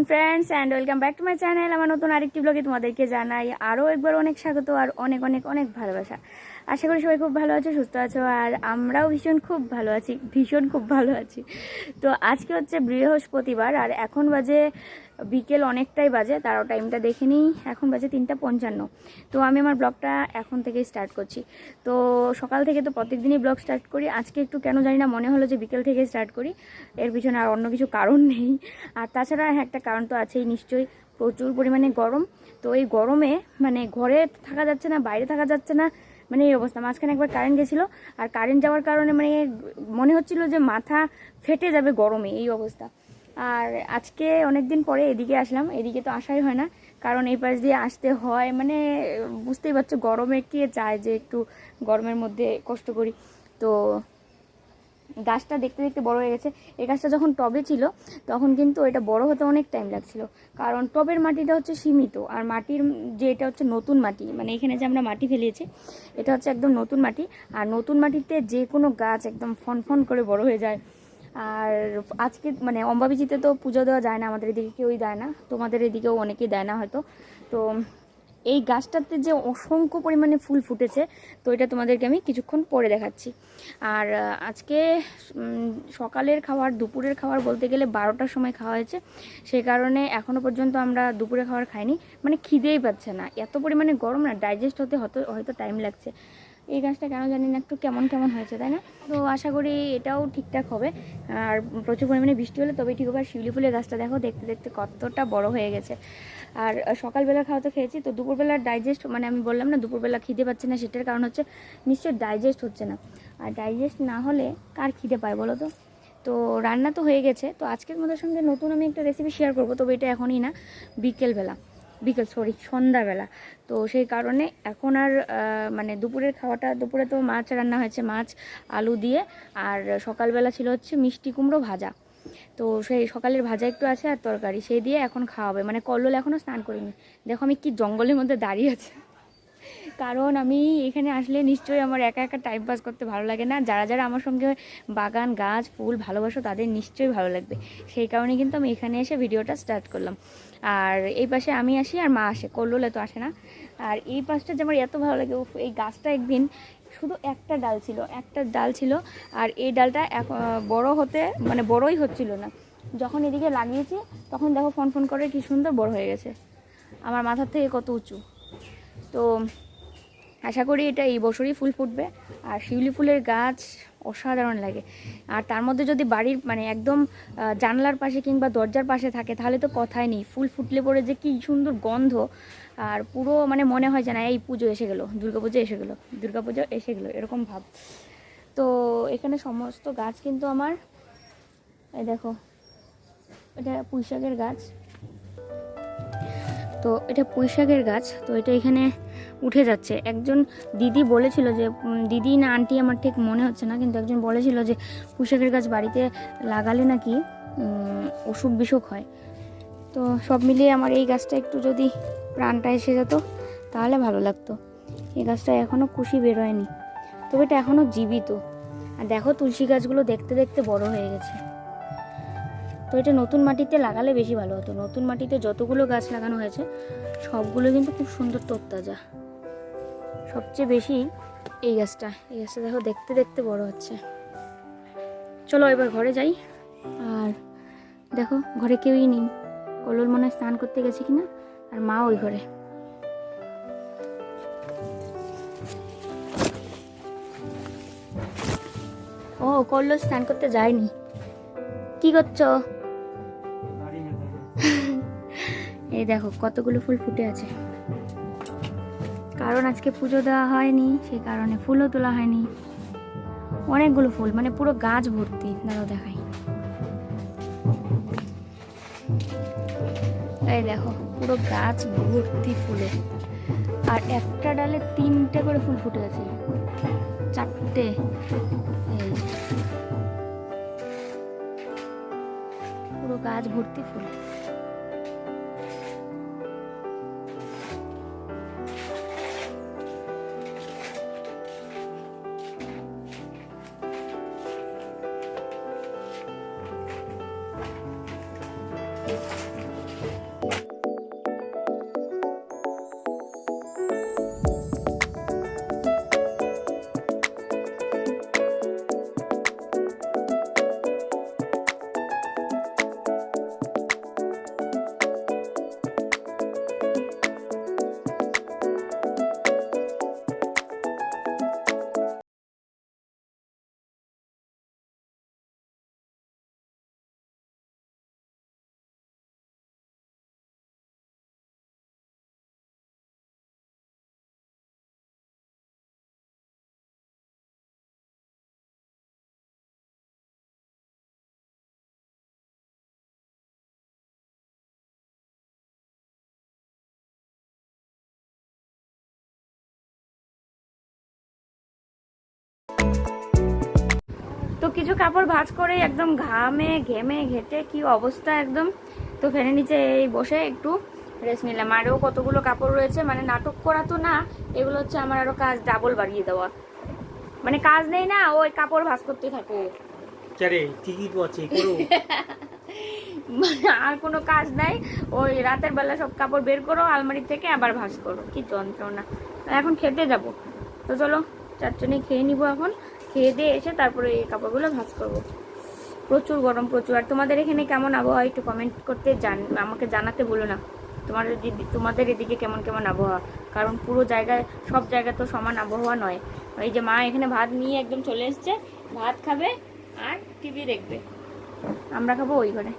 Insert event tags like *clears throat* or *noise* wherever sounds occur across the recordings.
Afternoon friends and welcome back to my channel আমার নতুন আরেকটি ব্লগে তোমাদেরকে জানাই আরও একবার অনেক স্বাগত আর অনেক অনেক অনেক ভালোবাসা। আশা করি সবাই খুব ভালো আছো, সুস্থ আছো, আর আমরাও ভীষণ খুব ভালো আছি, ভীষণ খুব ভালো আছি। তো আজকে হচ্ছে বৃহস্পতিবার, আর এখন বাজে বিকেল অনেকটাই বাজে, তারাও টাইমটা দেখে নিই। এখন বাজে তিনটা পঞ্চান্ন। তো আমি আমার ব্লগটা এখন থেকেই স্টার্ট করছি। তো সকাল থেকে তো প্রত্যেকদিনই ব্লগ স্টার্ট করি। আজকে একটু কেন জানি না মনে হলো যে বিকেল থেকে স্টার্ট করি। এর পিছনে আর অন্য কিছু কারণ নেই। আর তাছাড়া হ্যাঁ একটা কারণ তো আছেই নিশ্চয়ই। প্রচুর পরিমাণে গরম। তো এই গরমে মানে ঘরে থাকা যাচ্ছে না, বাইরে থাকা যাচ্ছে না মানে এই অবস্থা। মাঝখানে একবার কারেন্ট গেছিল। আর কারেন্ট যাওয়ার কারণে মানে মনে হচ্ছিল যে মাথা ফেটে যাবে গরমে, এই অবস্থা। আর আজকে অনেক দিন পরে এদিকে আসলাম। এদিকে তো আসাই হয় না। কারণ এই পাশ দিয়ে আসতে হয় মানে বুঝতেই পারছ, গরমে কে চায় যে একটু গরমের মধ্যে কষ্ট করি। তো গাছটা দেখতে দেখতে বড় হয়ে গেছে। এই গাছটা যখন টবে ছিল, তখন কিন্তু এটা বড় হতে অনেক টাইম লাগছিল। কারণ টবের মাটিটা হচ্ছে সীমিত, আর মাটির যে এটা হচ্ছে নতুন মাটি মানে এখানে যে আমরা মাটি ফেলিয়েছি, এটা হচ্ছে একদম নতুন মাটি। আর নতুন মাটিতে যে কোনো গাছ একদম ফন ফন করে বড় হয়ে যায়। আর আজকে মানে অম্বাবিজিতে তো পুজো দেওয়া যায় না, আমাদের এদিকে কেউই দেয় না, তোমাদের এদিকেও অনেকেই দেয় না হয়তো। তো এই গাছটাতে যে অসংখ্য পরিমাণে ফুল ফুটেছে, তো এটা তোমাদেরকে আমি কিছুক্ষণ পরে দেখাচ্ছি। আর আজকে সকালের খাবার, দুপুরের খাবার বলতে গেলে বারোটার সময় খাওয়া হয়েছে। সে কারণে এখনও পর্যন্ত আমরা দুপুরে খাবার খাইনি। মানে খিদেই পাচ্ছে না। এত পরিমাণে গরম না, ডাইজেস্ট হতে হয়তো হয়তো টাইম লাগছে। এই গাছটা কেন জানি না, একটু কেমন কেমন হয়েছে, তাই না? তো আশা করি এটাও ঠিকঠাক হবে। আর প্রচুর পরিমাণে বৃষ্টি হলে তবেই ঠিক হবে। আর শিউলি ফুলের গাছটা দেখো, দেখতে দেখতে কতটা বড় হয়ে গেছে। আর সকালবেলা খাওয়া তো খেয়েছি, তো দুপুরবেলা ডাইজেস্ট মানে আমি বললাম না, দুপুরবেলা খিদে পাচ্ছে না, সেটার কারণ হচ্ছে নিশ্চয়ই ডাইজেস্ট হচ্ছে না। আর ডাইজেস্ট না হলে কার খিদে পায় বলো তো? তো রান্না তো হয়ে গেছে, তো আজকের মধ্যে সঙ্গে নতুন আমি একটা রেসিপি শেয়ার করব, তবে এটা এখনই না, বিকেলবেলা। বিকেল সরি সন্ধ্যাবেলা। তো সেই কারণে এখন আর মানে দুপুরের খাওয়াটা, দুপুরে তো মাছ রান্না হয়েছে, মাছ, আলু দিয়ে, আর সকালবেলা ছিল হচ্ছে মিষ্টি কুমড়ো ভাজা। তো সেই সকালের ভাজা একটু আছে আর তরকারি সেই দিয়ে এখন খাওয়াবে। মানে কল্লোল এখনও স্নান করিনি। দেখো আমি কি জঙ্গলের মধ্যে দাঁড়িয়ে আছি। কারণ আমি এখানে আসলে নিশ্চয়ই আমার একা একা টাইম পাস করতে ভালো লাগে না। যারা যারা আমার সঙ্গে বাগান, গাছ, ফুল ভালোবাসো তাদের নিশ্চয়ই ভালো লাগবে। সেই কারণে কিন্তু আমি এখানে এসে ভিডিওটা স্টার্ট করলাম। আর এই পাশে আমি আসি আর মা আসে, কল্লোলে তো আসে না। আর এই পাশটা যে আমার এত ভালো লাগে এই গাছটা একদিন শুধু একটা ডাল ছিল, একটা ডাল ছিল আর এই ডালটা বড় হতে মানে বড়ই হচ্ছিল না। যখন এদিকে লাগিয়েছি, তখন দেখো ফোন ফোন করে কি সুন্দর বড় হয়ে গেছে। আমার মাথার থেকে কত উঁচু। তো আশা করি এটা এই বছরই ফুল ফুটবে। আর শিউলি ফুলের গাছ অসাধারণ লাগে। আর তার মধ্যে যদি বাড়ির মানে একদম জানলার পাশে কিংবা দরজার পাশে থাকে, তাহলে তো কথাই নেই। ফুল ফুটলে পরে যে কি সুন্দর গন্ধ। আর পুরো মানে মনে হয় যে না, এই পুজো এসে গেলো দুর্গাপুজো এসে গেলো দুর্গাপুজো এসে গেলো, এরকম ভাব। তো এখানে সমস্ত গাছ কিন্তু আমার, এই দেখো, এটা পুঁইশাকের গাছ। তো এটা পুঁইশাকের গাছ, তো এটা এখানে উঠে যাচ্ছে। একজন দিদি বলেছিল যে দিদি না আন্টি আমার ঠিক মনে হচ্ছে না, কিন্তু একজন বলেছিল যে, পুঁইশাকের গাছ বাড়িতে লাগালে নাকি অসুখ বিসুখ হয়। তো সব মিলিয়ে আমার এই গাছটা একটু যদি প্রাণটা এসে যেত, তাহলে ভালো লাগতো। এই গাছটা এখনও খুশি বেরোয়নি। তবে এটা এখনও জীবিত। আর দেখো তুলসী গাছগুলো দেখতে দেখতে বড় হয়ে গেছে। তো এটা নতুন মাটিতে লাগালে বেশি ভালো হতো। নতুন মাটিতে যতগুলো গাছ লাগানো হয়েছে, সবগুলো কিন্তু খুব সুন্দর তরতাজা। সবচেয়ে বেশি এই গাছটা। এই গাছটা দেখো, দেখতে দেখতে বড় হচ্ছে। চলো এবার ঘরে যাই। আর দেখো, ঘরে কেউই নেই। কলল মনে হয় স্নান করতে গেছে কিনা, আর মা ওই ঘরে। ও কল্লো স্নান করতে যায়নি। কি করছ? এই দেখো, কতগুলো ফুল ফুটে আছে। কারণ আজকে পুজো দেওয়া হয়নি সেই কারণে ফুলও তোলা হয়নি। অনেকগুলো ফুল মানে পুরো গাছ ভর্তি। দাঁড়াও দেখাই। এই দেখো, পুরো গাছ ভর্তি ফুলে। আর একটা ডালে তিনটে করে ফুল ফুটে আছে। চারটে। এই। পুরো গাছ ভর্তি ফুল। তো কিছু কাপড় ভাঁজ করে একদম ঘামে ঘেমে ঘেটে কি অবস্থা একদম? তো ফ্যানের নিচে এই বসে একটু রেস্ট নিলাম। আরও কতগুলো কাপড় রয়েছে মানে নাটক করা তো না এগুলো হচ্ছে আমার আরও কাজ ডাবল বাড়িয়ে দেওয়া। মানে কাজ নেই না ওই কাপড় ভাঁজ করতে থাকো। *laughs* মানে আর কোনো কাজ নাই ওই রাতের বেলা সব কাপড় বের করো আলমারি থেকে আবার ভাঁজ করো কি যন্ত্রণা। এখন খেতে যাব। তো চলো চারজনে খেয়ে নিব এখন। খেয়ে দিয়ে এসে তারপরে এই কাপড়গুলো ভাজ করব। প্রচুর গরম, প্রচুর। আর তোমাদের এখানে কেমন আবহাওয়া একটু কমেন্ট করতে জান, আমাকে জানাতে বলো না। তোমাদের তোমাদের এদিকে কেমন কেমন আবহাওয়া? কারণ পুরো জায়গায়, সব জায়গায় তো সমান আবহাওয়া নয়। এই যে মা এখানে ভাত নিয়ে একদম চলে এসছে, ভাত খাবে আর টিভি দেখবে। আমরা খাব ওই ঘরে।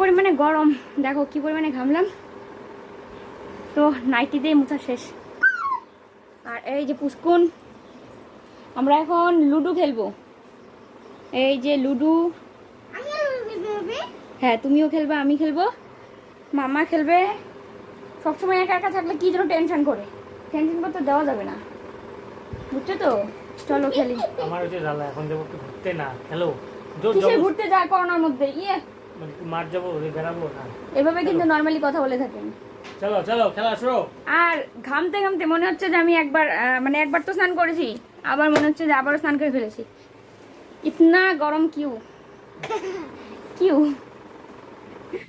পরিমাণে গরম। দেখো কি পরিমাণে ঘামলাম। তো নাইটি দিয়ে মোছা শেষ। আর এই যে পুষ্কুন আমরা এখন লুডো খেলব। এই যে লুডো। হ্যাঁ তুমিও খেলবে আমি খেলব। মামা খেলবে। সবসময় একা একা থাকলে কি যেন টেনশন করে। টেনশন করতে দেওয়া যাবে না। বুঝছ তো? চলো খেলি। আমার হচ্ছে জ্বালা এখন যাব ঘুরতে না খেলো। ঘুরতে যায় করোনার মধ্যে? ইয়ে। মানে না? এভাবে কিন্তু নর্মালি কথা বলে থাকেন। চলো চলো খেলা শুরু। আর ঘামতে ঘামতে মনে হচ্ছে যে আমি একবার মানে একবার তো স্নান করেছি আবার মনে হচ্ছে যে আবারও স্নান করে ফেলেছি। ইতনা গরম কিউ। কিউ।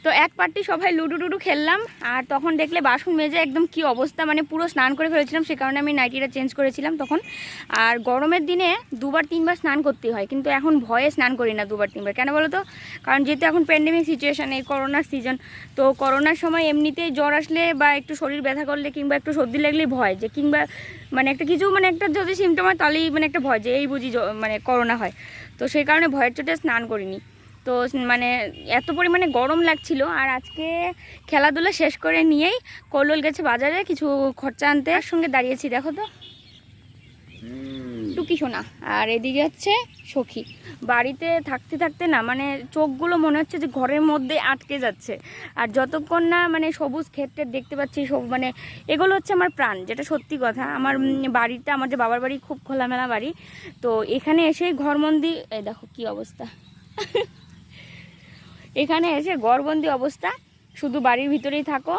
তো এক পার্টি সবাই লুডু টুডু খেললাম, আর তখন দেখলে বাসন মেজে একদম কি অবস্থা মানে পুরো স্নান করে ফেলেছিলাম, সে কারণে আমি নাইটিটা চেঞ্জ করেছিলাম তখন। আর গরমের দিনে দুবার তিনবার স্নান করতে হয়, কিন্তু এখন ভয়ে স্নান করি না দুবার তিনবার। কেন বলো তো কারণ যেহেতু এখন প্যান্ডেমিক সিচুয়েশান এই করোনার সিজন তো করোনার সময় এমনিতেই জ্বর আসলে বা একটু শরীর ব্যথা করলে কিংবা একটু সর্দি লাগলেই ভয়, যে কিংবা মানে একটা কিছু মানে একটা যদি সিমটম হয় তাহলেই মানে একটা ভয় যে এই বুঝি মানে করোনা হয়। তো সেই কারণে ভয়ের চোটে স্নান করিনি। তো মানে এত পরিমাণে গরম লাগছিল আর আজকে খেলাধুলা শেষ করে নিয়েই কল্লোল গেছে বাজারে কিছু খরচা আনতে। আর সঙ্গে দাঁড়িয়েছি দেখো তো। টুকি সোনা। আর এদিকে হচ্ছে সখী। বাড়িতে থাকতে থাকতে না মানে চোখগুলো মনে হচ্ছে যে ঘরের মধ্যে আটকে যাচ্ছে। আর যতক্ষণ না মানে সবুজ ক্ষেত্রে দেখতে পাচ্ছি সব মানে এগুলো হচ্ছে আমার প্রাণ যেটা সত্যি কথা। আমার বাড়িটা আমার যে বাবার বাড়ি খুব খোলামেলা বাড়ি। তো এখানে এসে ঘরবন্দি এই দেখো কি অবস্থা। এখানে এসে গড়বন্দি অবস্থা। শুধু বাড়ির ভিতরেই থাকো।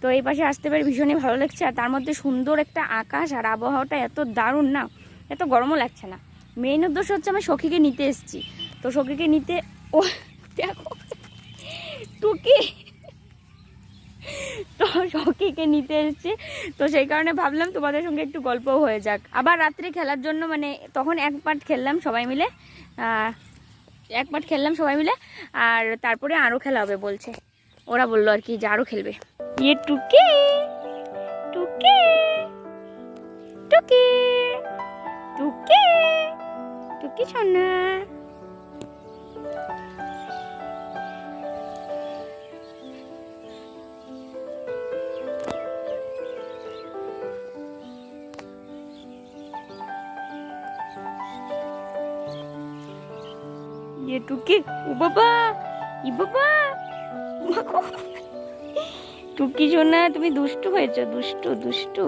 তো এই পাশে আসতে পেরে ভীষণই ভালো লাগছে। আর তার মধ্যে সুন্দর একটা আকাশ আর আবহাওয়াটা এত দারুণ না, এত গরমও লাগছে না। মেইন উদ্দেশ্য হচ্ছে আমি সখীকে নিতে এসেছি। তো সখীকে নিতে ও, দেখো, টুকি। তো সখীকে নিতে এসেছি। তো সেই কারণে ভাবলাম তোমাদের সঙ্গে একটু গল্পও হয়ে যাক। আবার রাত্রে খেলার জন্য মানে তখন এক পার্ট খেললাম সবাই মিলে। এক মাঠ খেললাম সবাই মিলে, আর তারপরে আরও খেলা হবে বলছে। ওরা বলল আর কি যে আরও খেলবে। ইয়ে টুকি টুকি টুকি টুকি টুকি সোনা ইয়ে টুকি ও বাবা! ই বাবা। টুকি সোনা, তুমি দুষ্টু হয়েছো, দুষ্টু দুষ্টু।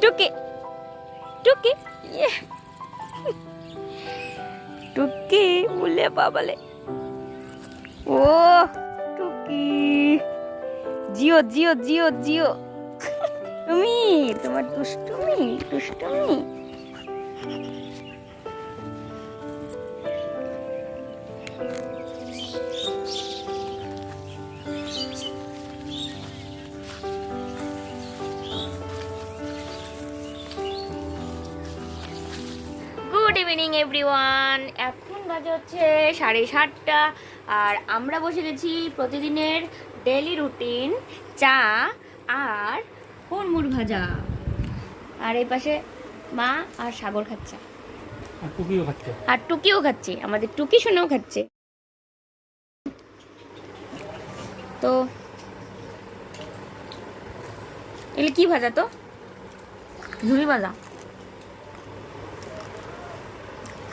টুকি! টুকি! টুকি বলে বাবালে। ও, টুকি। জিও জিও জিও জিও। তুমি, তোমার দুষ্টুমি দুষ্টুমি। মর্নিং এভরিওয়ান এখন বাজে হচ্ছে সাড়ে সাতটা আর আমরা বসে গেছি প্রতিদিনের ডেলি রুটিন চা আর মুড় ভাজা। আর এই পাশে মা আর সাগর খাচ্ছে। আর টুকিও খাচ্ছে। আর টুকিও খাচ্ছে আমাদের টুকি শোনাও খাচ্ছে। তো এগুলো কি ভাজা তো? ঝুড়ি ভাজা।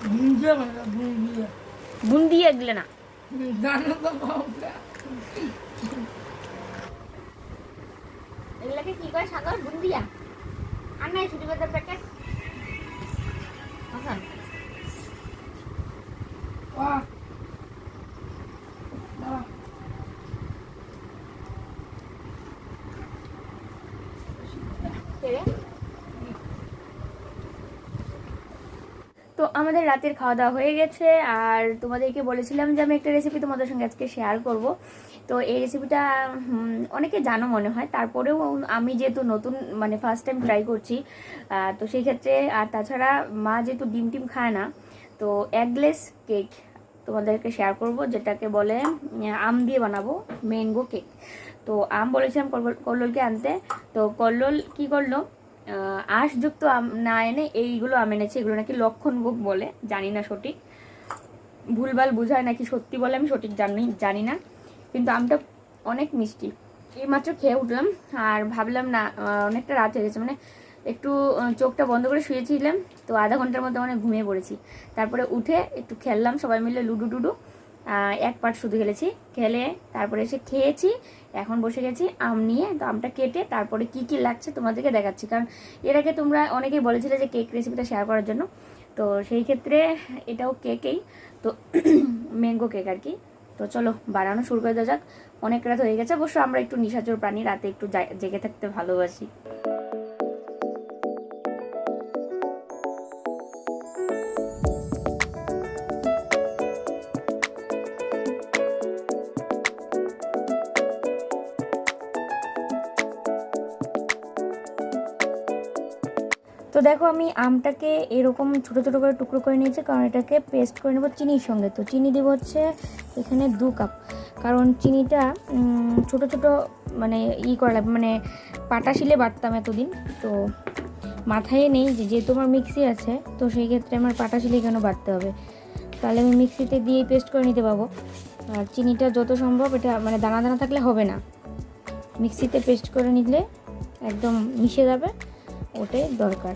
বুঞ্জিয়া বানা বুন্দি এগুলো না। এগুলাকে কি করে সাগর বুন্দিয়া আর নাই ছুটি বাজার প্যাকেট আমাদের রাতের খাওয়া দাওয়া হয়ে গেছে। আর তোমাদেরকে বলেছিলাম যে আমি একটা রেসিপি তোমাদের সঙ্গে আজকে শেয়ার করব। তো এই রেসিপিটা অনেকে জানো মনে হয়। তারপরেও আমি যেহেতু নতুন মানে ফার্স্ট টাইম ট্রাই করছি তো সেই ক্ষেত্রে, আর তাছাড়া মা যেহেতু ডিম টিম খায় না, তো এগলেস কেক তোমাদেরকে শেয়ার করব, যেটাকে বলে আম দিয়ে বানাবো ম্যাঙ্গো কেক তো আম বলেছিলাম কল্লোল- কল্লোলকে আনতে। তো কল্লোল কি করল? আঁশযুক্ত না এনে এইগুলো আম এনেছে। এগুলো নাকি লক্ষণভোগ বলে, জানি না সঠিক। ভুলভাল বোঝায় নাকি সত্যি বলে, আমি সঠিক জানি জানি না। কিন্তু আমটা অনেক মিষ্টি। এইমাত্র খেয়ে উঠলাম আর ভাবলাম না অনেকটা রাত হয়ে গেছে। মানে একটু চোখটা বন্ধ করে শুয়েছিলাম, তো আধা ঘণ্টার মধ্যে মানে ঘুমিয়ে পড়েছি। তারপরে উঠে একটু খেললাম, সবাই মিলে লুডু টুডু এক পার্ট শুধু খেলেছি। খেলে তারপরে এসে খেয়েছি এখন বসে গেছি, আম নিয়ে, তো আমটা কেটে তারপরে কি কি লাগছে তোমাদেরকে দেখাচ্ছি। কারণ এর আগে তোমরা অনেকেই বলেছিলে যে কেক রেসিপিটা শেয়ার করার জন্য। তো সেই ক্ষেত্রে এটাও কেকেই তো *clears throat* ম্যাঙ্গো কেক আর কি। তো চলো, বানানো শুরু করে দেওয়া যাক। অনেক রাত হয়ে গেছে, অবশ্য আমরা একটু নিশাচর প্রাণী, রাতে একটু জেগে থাকতে ভালোবাসি। দেখো আমি আমটাকে এরকম ছোট ছোট করে টুকরো করে নিয়েছি, কারণ এটাকে পেস্ট করে নেব চিনির সঙ্গে। তো চিনি দেবো হচ্ছে এখানে দু কাপ কারণ চিনিটা ছোট ছোট মানে ই করা লাগবে মানে পাটা শিলে বাটতাম এতদিন। তো মাথায় নেই যে, যেহেতু আমার মিক্সি আছে, তো সেই ক্ষেত্রে আমার পাটা শিলে কেন বাটতে হবে? তাহলে আমি মিক্সিতে দিয়ে পেস্ট করে নিতে পারব আর চিনিটা যত সম্ভব এটা মানে দানা দানা থাকলে হবে না। মিক্সিতে পেস্ট করে নিলে একদম মিশে যাবে, ওটাই দরকার।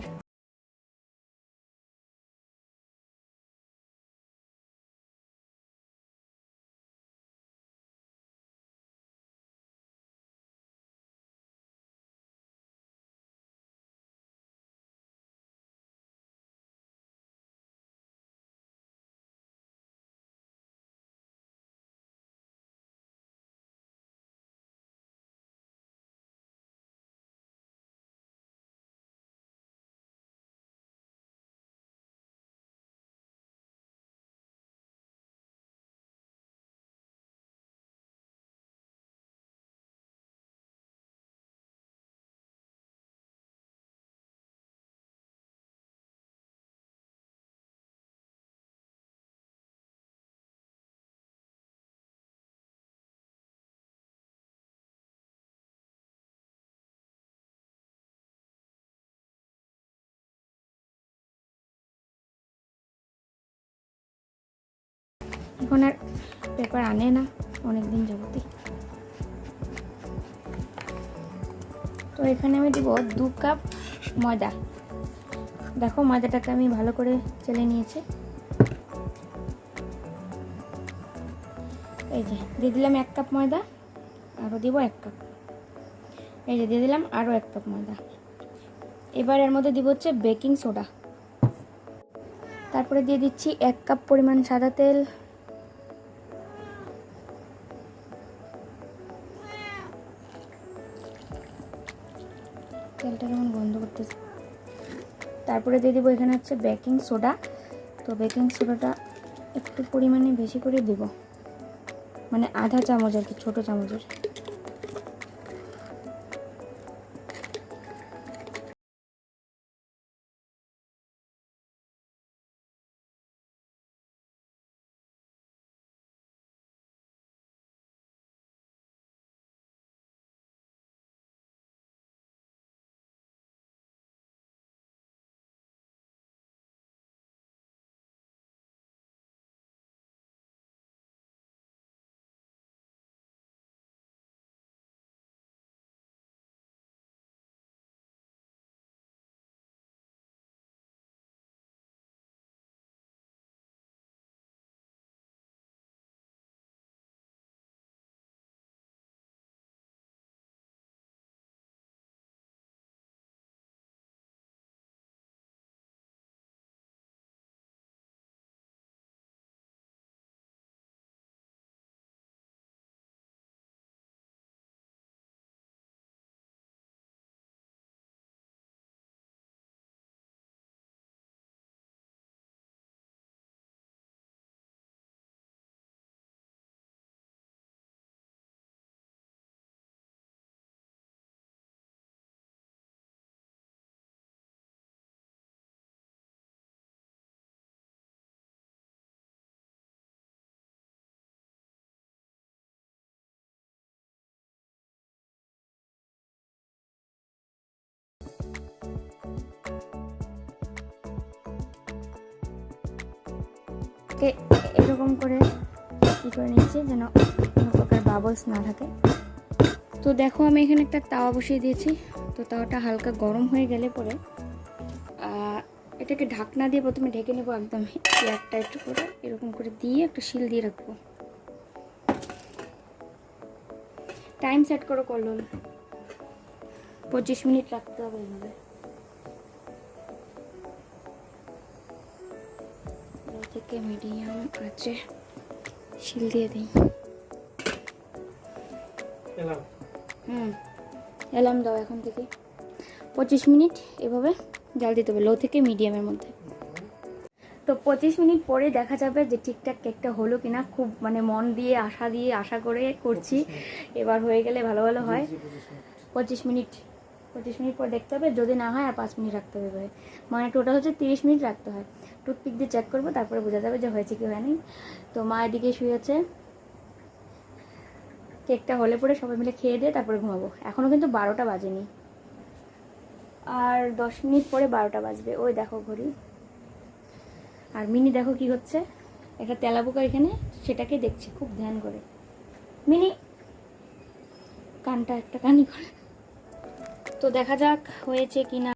এখন আর পেপার আনে না অনেক দিন যাবতই। তো এখানে আমি দিব দু কাপ ময়দা। দেখো ময়দাটাকে আমি ভালো করে চেলে নিয়েছি। এই যে, দিয়ে দিলাম এক কাপ ময়দা আরও দিব এক কাপ। এই যে, দিয়ে দিলাম আরও এক কাপ ময়দা। এবার এর মধ্যে দিব হচ্ছে বেকিং সোডা। তারপরে দিয়ে দিচ্ছি এক কাপ পরিমাণ সাদা তেল তারপরে দিয়ে দিব এখানে হচ্ছে বেকিং সোডা। তো বেকিং সোডাটা একটু পরিমাণে বেশি করে দিব। মানে আধা চামচ আর কি, ছোটো চামচের। এটাকে এরকম করে কী করে নিচ্ছি যেন কোনো প্রকার বাবলস না থাকে। তো দেখো আমি এখানে একটা তাওয়া বসিয়ে দিয়েছি। তো তাওয়াটা হালকা গরম হয়ে গেলে পরে এটাকে ঢাকনা দিয়ে প্রথমে ঢেকে নেব একদম এয়ারটা একটু করে, এরকম করে দিয়ে একটা শিল দিয়ে রাখব। টাইম সেট করো করল পঁচিশ মিনিট রাখতে হবে এইভাবে থেকে মিডিয়াম আছে শিল দিয়ে দিই। এলাম হুম অ্যালার্ম দাও এখন থেকে। পঁচিশ মিনিট এভাবে জাল দিতে হবে লো থেকে মিডিয়ামের মধ্যে। তো পঁচিশ মিনিট পরে দেখা যাবে যে ঠিকঠাক কেকটা হলো কিনা খুব মানে মন দিয়ে আশা দিয়ে আশা করে করছি। এবার হয়ে গেলে ভালো ভালো হয়। পঁচিশ মিনিট পঁচিশ মিনিট পর দেখতে হবে, যদি না হয় আর পাঁচ মিনিট রাখতে হবে এবারে। মানে টোটাল হচ্ছে তিরিশ মিনিট রাখতে হয়। টুথপিক দিয়ে চেক করব, তারপরে বোঝা যাবে যে হয়েছে কি হয়নি। তো মা এদিকে শুয়েছে কেকটা হলে পরে সবাই মিলে খেয়ে দিয়ে তারপরে ঘুমাবো। এখনও কিন্তু বারোটা বাজেনি। আর দশ মিনিট পরে বারোটা বাজবে। ওই দেখো ঘড়ি। আর মিনি দেখো কি হচ্ছে। একটা তেলাপোকা এখানে সেটাকে দেখছি, খুব ধ্যান করে। মিনি! কানটা একটা কানি করে। তো দেখা যাক হয়েছে কি না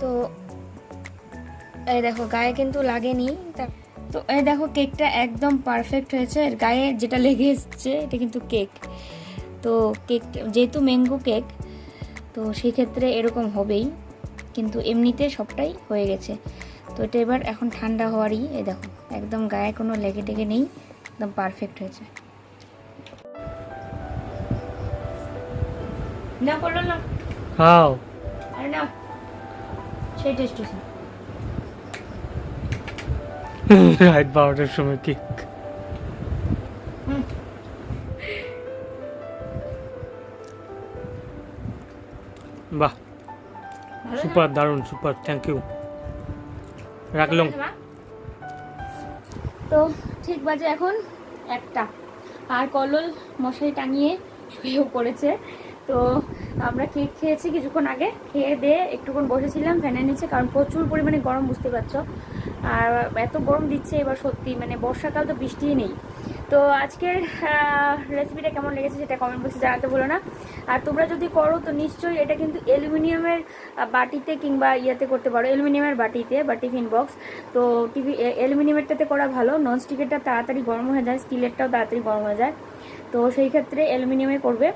তো এই দেখো, গায়ে কিন্তু লাগেনি। তা- এই দেখো, কেকটা একদম পারফেক্ট হয়েছে। গায়ে যেটা লেগে এসছে, এটা কিন্তু কেক। তো কেক যেহেতু ম্যাঙ্গো কেক তো সেই ক্ষেত্রে এরকম হবেই কিন্তু এমনিতে সবটাই হয়ে গেছে। তো এটা এবার এখন ঠান্ডা হওয়ারই এ দেখো একদম গায়ে কোনো লেগে টেগে নেই একদম পারফেক্ট হয়েছে। না করল না? খাও। আরে নাও। সেই টেস্ট হয়েছে *laughs* রাত বারোটার সময় কেক হুম। বাহ। সুপার দারুণ সুপার থ্যাংক ইউ রাখলাম। তো ঠিক বাজে এখন একটা। আর কলল মশারি টাঙিয়ে শুয়েও পড়েছে। তো আমরা কেক খেয়েছি কিছুক্ষণ আগে। খেয়ে দিয়ে একটুক্ষণ বসেছিলাম ফ্যানের নিচে কারণ প্রচুর পরিমাণে গরম বুঝতে পারছ। আর এত গরম দিচ্ছে এবার সত্যি মানে বর্ষাকাল তো বৃষ্টিই নেই। তো আজকের রেসিপিটা কেমন লেগেছে সেটা কমেন্ট বক্সে জানাতে বলো না। আর তোমরা যদি করো, তো নিশ্চয়ই এটা কিন্তু অ্যালুমিনিয়ামের বাটিতে কিংবা ইয়েতে করতে পারো। অ্যালুমিনিয়ামের বাটিতে বা টিফিন বক্স তো টিভি অ্যালুমিনিয়ামেরটাতে করা ভালো। নন স্টিকেরটা তাড়াতাড়ি গরম হয়ে যায় স্টিলেরটাও তাড়াতাড়ি গরম হয়ে যায়। তো সেই ক্ষেত্রে অ্যালুমিনিয়ামে করবে।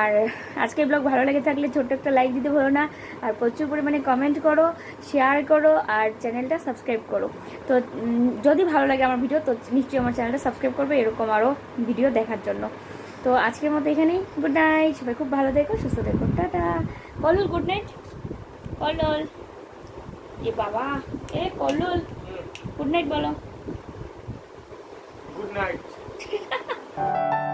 আর আজকের ব্লগ ভালো লেগে থাকলে ছোট্ট একটা লাইক দিতে ভুলো না। আর প্রচুর পরিমাণে কমেন্ট করো শেয়ার করো আর চ্যানেলটা সাবস্ক্রাইব করো। তো যদি ভালো লাগে আমার ভিডিও তো নিশ্চয়ই আমার চ্যানেলটা সাবস্ক্রাইব করবে এরকম আরও ভিডিও দেখার জন্য। তো আজকের মতো এখানেই গুড নাইট সবাই খুব ভালো দেখো সুস্থ দেখো টাটা। কলল গুড নাইট কলল এ বাবা এ কলল গুড নাইট বলো। Good night *laughs*